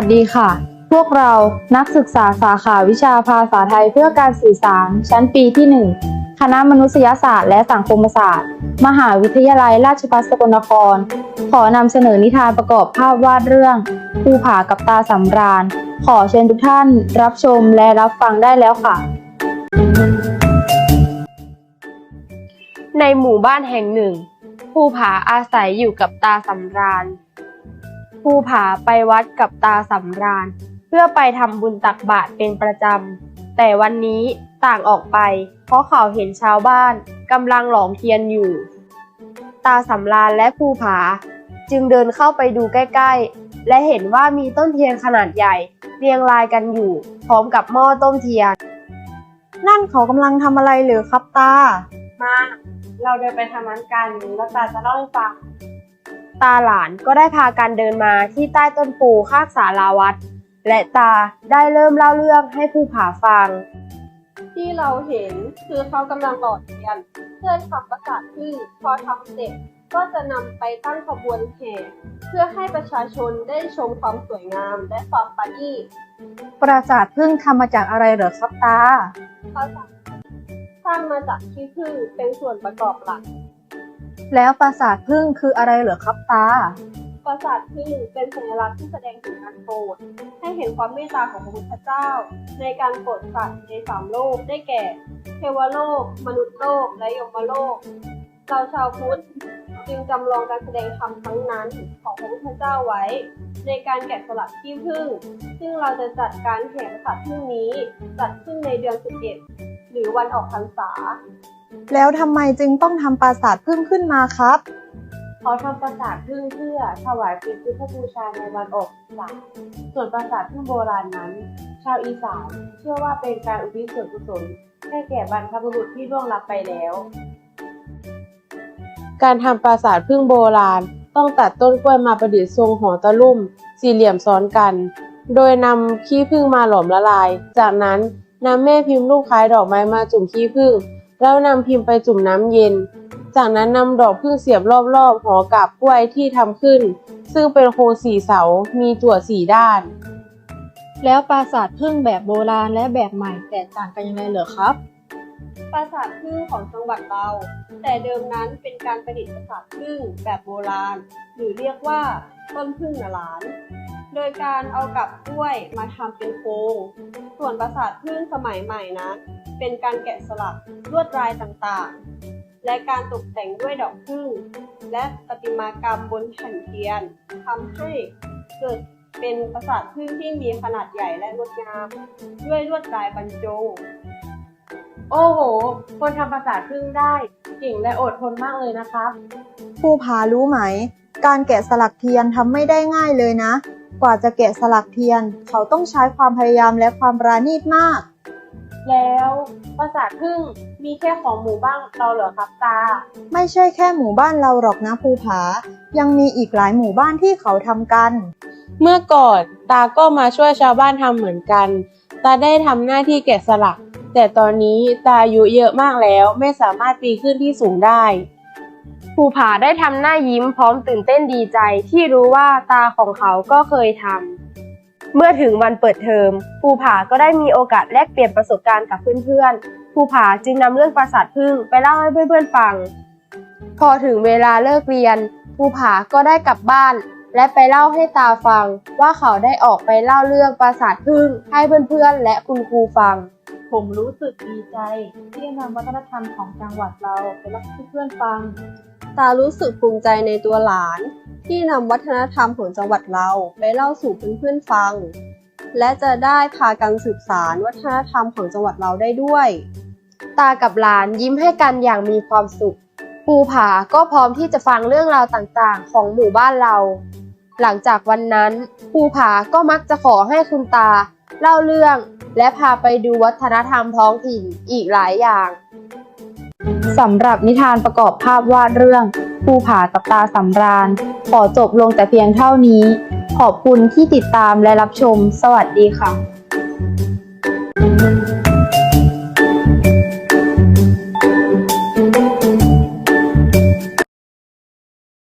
วัสดีค่ะ พวกเรานักศึกษาสาขาวิชาภาษาไทยเพื่อการสื่อสาร ชั้นปีที่ 1 คณะมนุษยศาสตร์และสังคมศาสตร์ มหาวิทยาลัยราชภัฏสกลนคร ขอนำเสนอนิทานประกอบภาพวาดเรื่องภูผากับตาสำราญ ขอเชิญทุกท่านรับชมและรับฟังได้แล้วค่ะ ในหมู่บ้านแห่งหนึ่งภูผาอาศัยอยู่กับตาสำราญ ภูผาไปวัดกับตาสำราญ เพื่อไปทำบุญตักบาตรเป็นประจำ แต่วันนี้ต่างออกไป เพราะเขาเห็นชาวบ้านกำลังหลอมเทียนอยู่ ตาสำราญและภูผา จึงเดินเข้าไปดูใกล้ๆ และเห็นว่ามีต้นเทียนขนาดใหญ่ เรียงรายกันอยู่ พร้อมกับหม้อต้มเทียน นั่นเขากำลังทำอะไรหรือครับตา มา เราเดินไปทำนั้นกัน แล้วตาจะเล่าให้ฟัง ตาหลานก็ได้พากันเดินมาที่ใต้ต้นปูข้างศาลาวัด และตาได้เริ่มเล่าเรื่องให้ภูผาฟัง ที่เราเห็นคือเขากำลังหล่อเทียนเพื่อทำประสาทพึ่งพอทำเสร็จก็จะนำไปตั้งขบวนแห่เพื่อให้ประชาชนได้ชมความสวยงามและความประณีตปราสาทพึ่งทำมาจากอะไรเหรอครับตาปราสาทสร้างมาจากขี้ผึ้งเป็นส่วนประกอบหลัก แล้วปราสาทพึ่งคืออะไรเหรอครับตา ปราสาทพึ่งเป็นสัญลักษณ์ที่แสดงถึงการโปรดให้เห็นความเมตตาของพระพุทธเจ้า ในการโปรดสัตว์ในสามโลกได้แก่ เทวโลก มนุษย์โลก และยมโลก เราชาวพุทธจึงจำลองการแสดงธรรมครั้งนั้นของพระพุทธเจ้าไว้ ในการแกะสลักขี้ผึ้งซึ่งเราจะจัดการแห่ปราสาทพึ่งนี้ จัดขึ้นในเดือน11หรือวันออกพรรษา แล้วทำไมจึงต้องทำปราสาทพึ่งขึ้นมาครับเขาทำปราสาทพึ่งเพื่อถวายเป็นพุทธบูชาในวันออกพรรษาส่วนปราสาทพึ่งโบราณนั้น ชาวอีสานเชื่อว่าเป็นการอุทิศส่วนกุศลให้แก่บรรพบุรุษที่ล่วงลับไปแล้ว การทำปราสาทพึ่งโบราณต้องตัดต้นกล้วยมาประดิษฐ์ทรงหอตะลุ่ม สี่เหลี่ยมซ้อนกัน โดยนำขี้ผึ้งมาหลอมละลาย จากนั้นนำแม่พิมพ์รูปคล้ายดอกไม้มาจุ่มขี้ผึ้ง แล้วนำพิมพ์ไปจุ่มน้ำเย็น จากนั้นนำดอกพึ่งเสียบรอบๆหอกาบกล้วยที่ทำขึ้น ซึ่งเป็นโครงสี่เสา มีจั่วสี่ด้าน แล้วปราสาทพึ่งแบบโบราณและแบบใหม่แตกต่างกันยังไงเหรอครับ ปราสาทพึ่งของจังหวัดเรา แต่เดิมนั้นเป็นการประดิษฐ์ปราสาทพึ่งแบบโบราณ หรือเรียกว่าต้นพึ่งนาหลาน โดยการเอากับกล้วยมาทำเป็นโครงส่วนปราสาทพึ่งสมัยใหม่นั้นเป็นการแกะสลักลวดลายต่างๆ และการตกแต่งด้วยดอกพึ่ง และประติมากรรมบนแผ่นเทียนทำให้เกิดเป็นปราสาทพึ่งที่มีขนาดใหญ่และงดงามด้วยลวดลายบรรจง โอ้โห คนทำประสาทพึ่งได้เก่งและอดทนมากเลยนะครับ ผู้ผารู้ไหม การแกะสลักเทียนทำไม่ได้ง่ายเลยนะ กว่าจะแกะสลักเทียน เขาต้องใช้ความพยายามและความปราณีตมาก แล้วประสาทพึ่งมีแค่ของหมู่บ้านเราเหรอครับตา ไม่ใช่แค่หมู่บ้านเราหรอกนะภูผา ยังมีอีกหลายหมู่บ้านที่เขาทำกัน เมื่อก่อนตาก็มาช่วยชาวบ้านทำเหมือนกัน ตาได้ทำหน้าที่แกะสลัก แต่ตอนนี้ตาอายุเยอะมากแล้วไม่สามารถปีนขึ้นที่สูงได้ ภูผาได้ทำหน้ายิ้มพร้อมตื่นเต้นดีใจที่รู้ว่าตาของเขาก็เคยทำเมื่อถึงวันเปิดเทอมภูผาก็ได้มีโอกาสแลกเปลี่ยนประสบการณ์กับเพื่อนๆภูผาจึงนำเรื่องปราสาทพึ่งไปเล่าให้เพื่อนๆฟัง พอถึงเวลาเลิกเรียนภูผาก็ได้กลับบ้าน และไปเล่าให้ตาฟัง ว่าเขาได้ออกไปเล่าเรื่องปราสาทพึ่งให้เพื่อนๆและคุณครูฟังผมรู้สึกดีใจที่ได้นำวัฒนธรรมของจังหวัดเราไปเล่าให้เพื่อนฟัง ตารู้สึกภูมิใจในตัวหลาน ที่นำวัฒนธรรมของจังหวัดเราไปเล่าสู่เพื่อนๆฟัง และจะได้พากันสืบสารวัฒนธรรมของจังหวัดเราได้ด้วย ตากับหลานยิ้มให้กันอย่างมีความสุขภูผาก็พร้อมที่จะฟังเรื่องราวต่างๆ ของหมู่บ้านเรา หลังจากวันนั้นภูผาก็มักจะขอให้คุณตา เล่าเรื่อง และพาไปดูวัฒนธรรมท้องถิ่นอีกหลายอย่าง สำหรับนิทานประกอบภาพวาดเรื่องภูผากับตาสำราญ ขอจบลงแต่เพียงเท่านี้ ขอบคุณที่ติดตามและรับชม สวัสดีค่ะ